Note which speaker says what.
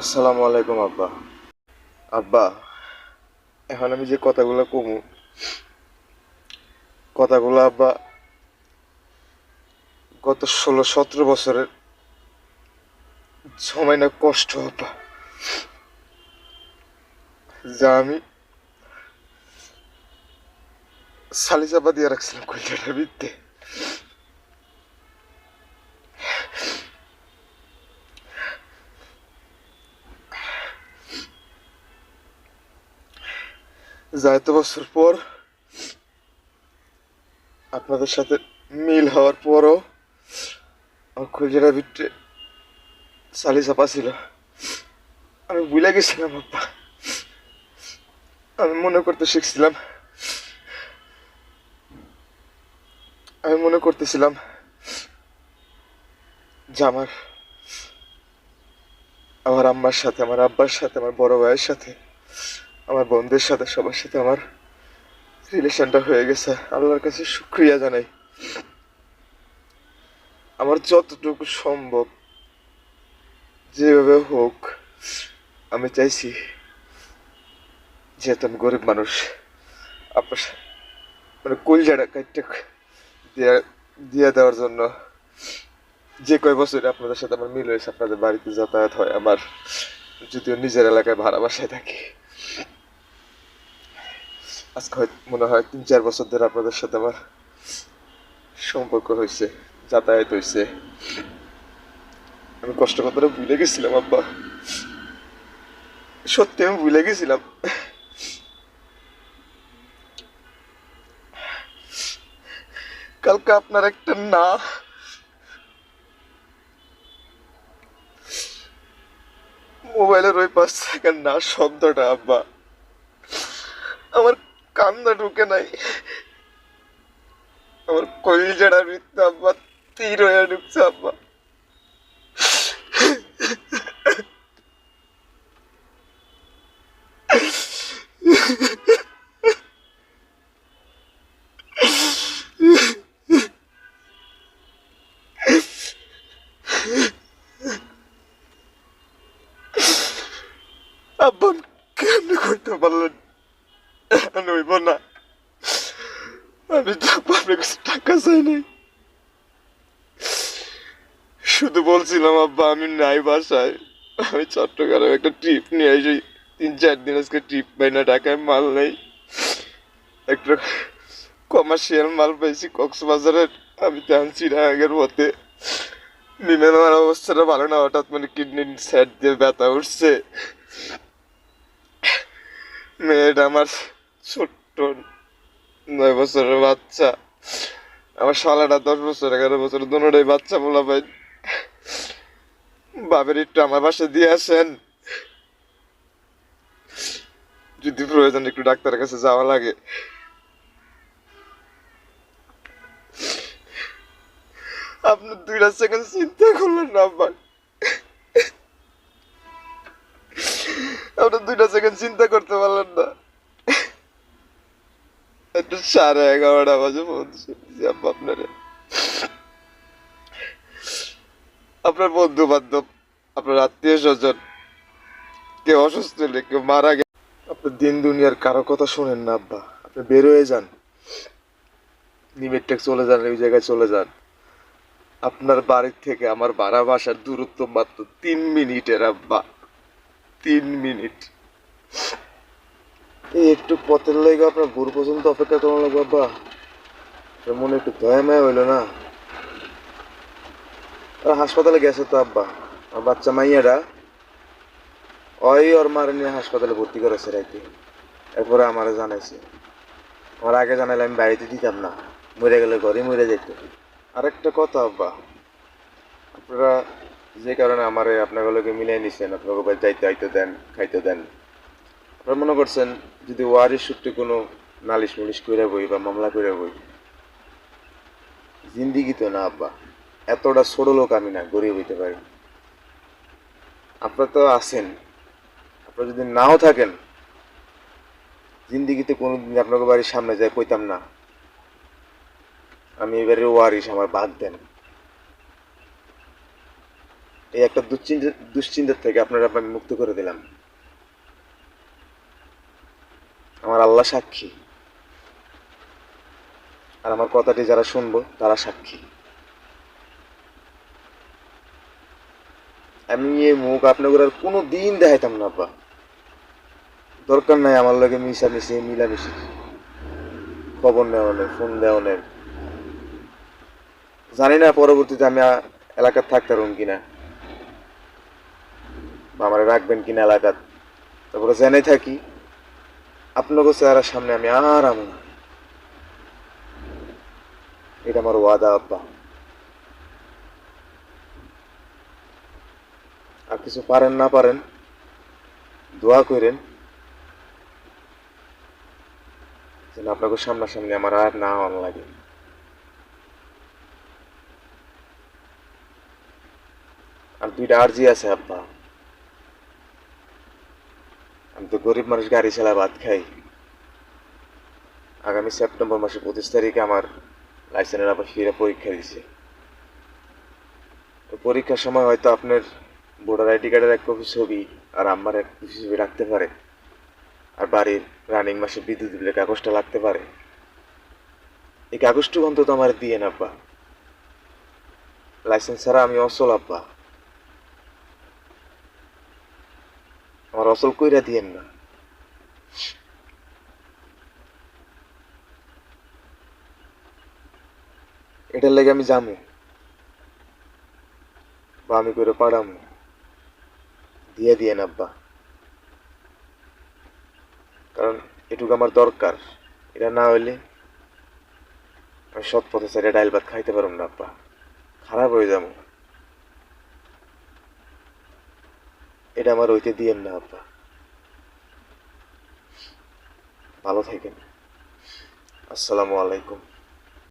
Speaker 1: আসসালামু আলাইকুম, আব্বা। আব্বা, এখন আমি যে কথাগুলো কমু, কথাগুলো, আব্বা, গত ষোলো, সতেরো বছরের সময় না কষ্ট, আব্বা। যা আমি সালিজাবা দিয়ে রাখছিলাম কলকাতার ভিত্তে যা এত বছর পর আপনাদের সাথে মিল হওয়ার পরও আমার খুলজারা ভিতরে সালি চাপা ছিল আমি ভুলে গেছিলাম, আব্বা। আমি মনে করতে শিখছিলাম। আমি মনে করতেছিলাম যে আমার আমার আম্মার সাথে, আমার আব্বার সাথে, আমার বড় ভাইয়ের সাথে আমার বন্ধুদের সাথে, সবার সাথে আমার রিলেশনটা হয়ে গেছে। আল্লাহর কাছে শুক্রিয়া জানাই। আমার যতটুকু সম্ভব, যেভাবে হোক, আমি চাইছি যেহেতু আমি গরিব মানুষ আপনার মানে কুলজাটা কাইটটা দিয়ে দিয়ে দেওয়ার জন্য যে কয় বছরে আপনাদের সাথে আমার মিল হয়েছে, আপনাদের বাড়িতে যাতায়াত হয়, আমার যদিও নিজের এলাকায় ভাড়া বাসায় থাকি। আজকে মনে হয় তিন, চার বছর ধরে আপনাদের সাথে আমার সম্পর্ক হয়েছে, যাতায়াত হয়েছে। আমি কষ্ট ভুলে গেছিলাম, আব্বা। সত্যি আমি ভুলে গেছিলাম। কালকে আপনার একটা না। মোবাইলের ওই পাশ থেকে না শব্দটা, আব্বা। আমার কান্দা ঢুকে নাই আমার কলিজাটা মৃত্যু আব্বা তীর হয়ে ঢুকছে আব্বা আব্বা কেমনে করতে পারলেন নইব না আমি তো আপনার কাছে টাকা চাই নাই শুধু বলছিলাম, আব্বা, আমি নাই বাসায়। আমি চট্টগ্রামে একটা ট্রিপ নিয়ে আসি। তিন চার দিন আজকে ট্রিপ পাই না, ঢাকায় মাল নেই। একটা কমার্শিয়াল মাল পাইছি কক্সবাজারের। আমি তো আনছি আগের পথে। বিমান আমার অবস্থাটা ভালো না, হঠাৎ মানে কিডনি স্যাট দিয়ে ব্যথা উঠছে। মেয়েটা আমার ছোট্ট নয় বছরের বাচ্চা। আমার শালাটা দশ বছর, এগারো বছর, দুটাই বাচ্চা বলা ভাই। বাবের একটু আমার বাসায় দিয়ে আসেন। যদি প্রয়োজন একটু ডাক্তারের কাছে যাওয়া লাগে। আপনি দুইটা সেকেন্ড চিন্তা করলেন না, আব্বা। আপনার দুইটা সেকেন্ড চিন্তা করতে পারলেন না। সাড়ে এগারোটা বাজে আব্বা আপনারে। আপনার বন্ধু বান্ধব আপনার আত্মীয় স্বজন কেউ অসুস্থ হলে, কেউ মারা গেলে। আপনার দিন দুনিয়ার কারও কথা শোনেন না, আব্বা। আপনি বের হয়ে যান। নিমেটটেক চলে যান, ওই জায়গায় চলে যান। আপনার বাড়ির থেকে আমার ভাড়া বাসার দূরত্ব মাত্র তিন মিনিটের, আব্বা। তিন মিনিট। এই একটু পথের লেগে আপনার ভোর পর্যন্ত অপেক্ষা করানো লাগবে, আব্বা। মনে একটু দয়া মায়া হইল না? আর হাসপাতালে গেছে তো, আব্বা। আর বাচ্চা মাইয়াটা ওই ওর মারে নিয়ে হাসপাতালে ভর্তি করেছে রাইতে। এরপরে আমারে জানাইছে। আমার আগে জানাইলে আমি বাড়িতে দিতাম না। মরে গেলে ঘরে মরে যেত আরেকটা কথা, আব্বা। আপনারা যে কারণে আমারে আপনাগুলোকে মিলিয়ে নিছেন আপনাকে যাইতে, আইতে দেন, খাইতে দেন। আপনারা মনে করছেন যদি ওয়ারির সূত্রে কোনো নালিশ মালিশ করে বই বা মামলা করে বই? জিন্দিগি তো না, আব্বা। এতটা ছোট লোক আমি না, গরিব হইতে পারি আপনারা তো আছেন। আপনারা যদি নাও থাকেন, জিন্দিগিতে কোনোদিন আপনাকে বাড়ির সামনে যায় কইতাম না। আমি এবারে ওয়ারিস আমার বাদ দেন। এই একটা দুশ্চিন্তা দুশ্চিন্তার থেকে আপনারা আমি মুক্ত করে দিলাম। আমার আল্লাহ সাক্ষী। আর আমার কথাটি যারা শুনব, তারা সাক্ষী। আমি এই মুখ আপনাদের আর কোনো দিন দেখাইতাম না, আব্বা। দরকার নাই আমার লগে মিশামিশি, মিলামিশি। খবর নেওয়া নেওয়ানের ফোন দেওয়ানের জানি না পরবর্তীতে আমি এলাকার থাকতে পারুম কিনা। বা আমার রাখবেন কিনা এলাকাত। তারপরে জেনে থাকি। আপনাকে চেহারার সামনে আমি আর আমু না। এটা আমার ওয়াদা, আব্বা। আর কিছু পারেন, না পারেন, দোয়া করেন, যেন আপনাকে সামনাসামনি আমার আর না হওয়ার লাগে। আর দুইটা আর্জি আছে, আব্বা। আমি তো গরিব মানুষ গাড়ি চালা ভাত খাই। আগামী সেপ্টেম্বর মাসে পঁচিশ তারিখে আমার লাইসেন্সের আবার ফিরে পরীক্ষা দিছে। তো পরীক্ষার সময় হয়তো আপনার ভোটার আইডি কার্ডের এক কপি ছবি আর আমার এক কপি ছবি রাখতে পারে। আর বাড়ির রানিং মাসে বিদ্যুৎ বিলের কাগজটা লাগতে পারে। এই কাগজটুকু অন্তত আমার দিয়ে না আব্বা। লাইসেন্স ছাড়া আমি অসল আব্বা। আমার অসল কইরা দিয়েন না। এটার লাগে আমি যামু। বা আমি করে পাড়ামু। দিয়ে দিয়ে আব্বা। কারণ এটুকু আমার দরকার। এটা না হইলে আমি সৎ পথে ছেড়ে ডাইল ভাত খাইতে পারব না আব্বা। খারাপ হয়ে যাব এটা আমার ওইতে দিয়েন না আব্বা। ভালো থাকেন। আসসালামু আলাইকুম।